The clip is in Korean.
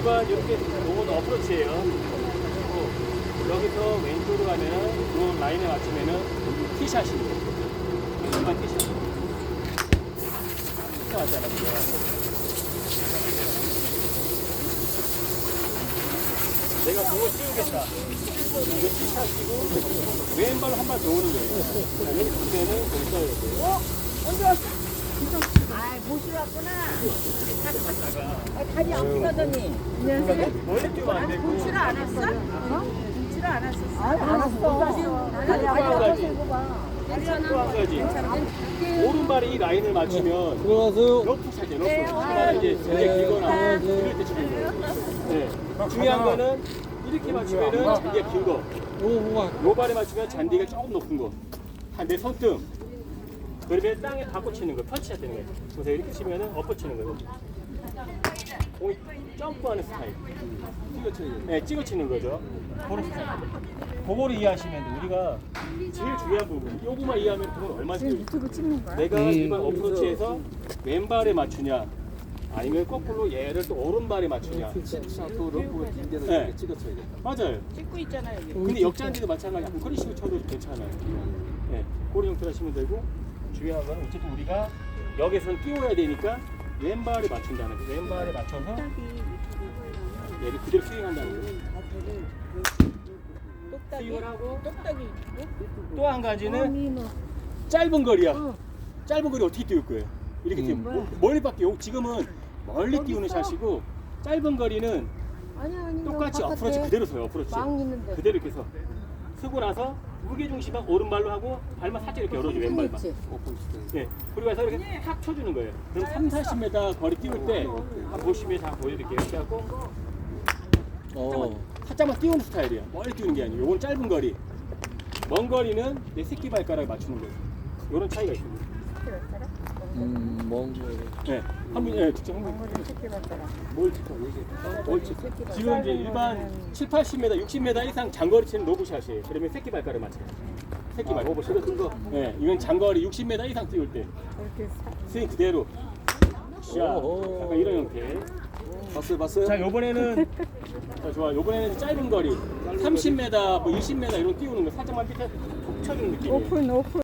일반 이렇게 요건 어프로치예요. 여기서 왼쪽으로 가면은 요 라인에 맞추면은 티샷입니다. 일반 티샷. 티샷 맞잖아요. 내가 공을 띄우겠다. 이거 티샷이고 왼발로 한 발 더 오는 거예요. 자, 여기 보면은 거기 써야 돼요. 아, 모시 왔구나. 아, 다리 아프다더니. 멀리 뛰면 안 되고. 뭉치를 안 했어? 어? 뭉치를 안 했었어. 아니 안 왔어. 다리 아파서. 이거 봐. 오른발이 이 라인을 맞추면 들어가세요. 러프 샷이에요. 러프. 그다음에 이제 되게 길거나 네, 네. 이럴 때 치는 거예요. 네. 중요한 거는 이렇게 맞추면은 잔디가 긴 거. 요 발에 맞추면 잔디가 조금 높은 거. 한 내 손등. 그러면 땅에 닿고 치는 거. 펀치샷 되는 거예요. 그래서 이렇게 치면은 엎어 치는 거예요. 공이 점프하는 스타일. 찍어 치는 네, 찍어 치는 거죠. 그런 스타일. 그거를 이해하시면 돼. 우리가 제일 중요한 부분. 요거만 이해하면 그건 얼마나 유튜브 찍는 거야? 내가 음. 일반 어프로치에서 왼발에 맞추냐 아니면 거꾸로 얘를 또 오른발에 맞추냐 또 러프 긴 데는 네. 이렇게 찍어쳐야 돼. 맞아요 찍고 있잖아요. 여기. 근데 역잔디도 마찬가지고 그런 식으로 쳐도 괜찮아요 네, 그런 형태로 하시면 되고 중요한 건 어쨌든 우리가 여기서는 띄워야 되니까 왼발에 맞춘다는 거 왼발에 맞춰서 얘를 그대로 스윙한다는 거예요 똑딱이. 스윙을 하고 똑딱이. 또 한 가지는 짧은 거리야 짧은 거리 어떻게 띄울 거예요 이렇게 띄우면 뭐, 멀리밖에 요- 지금은 멀리 띄우는 샷이고 짧은 거리는 아니 아니. 똑같이 어프로치 그대로 서요 어프로치 망 있는데. 그대로 이렇게 서 서고 나서 무게 중심은 오른발로 하고 발만 살짝 이렇게 열어줘 왼발만. 네 그리고 해서 이렇게 탁 쳐주는 거예요. 그럼 3, 40m 거리 띄울 때 한번 보시면 다 보여드릴게요. 이렇게 하고 어. 살짝만 띄우는 스타일이야 멀리 띄우는 게 아니고 요건 짧은 거리. 먼 거리는 내 새끼 발가락에 맞추는 거예요. 요런 차이가 있습니다 음, 먼 거. 네 한분 예, 직접 한분 뭘 찍어 뭘 찍어 지금 이제 일반 7, 80m, 60m 이상 장거리 치는 노브샷이에요. 그러면 새끼 발가락 맞춰요. 새끼 발. 오버 샷 거. 네, 이건 장거리 60m 이상 띄울 때 스윙 그대로. 샷. 오호. 약간 이런 형태. 봤어요, 봤어요? 자, 요번에는 자, 좋아. 요번에는 짧은 거리 30m, 뭐 20m 이런 거 띄우는 거 살짝만 밑에 톡 쳐주는 느낌이에요. 오픈 오픈.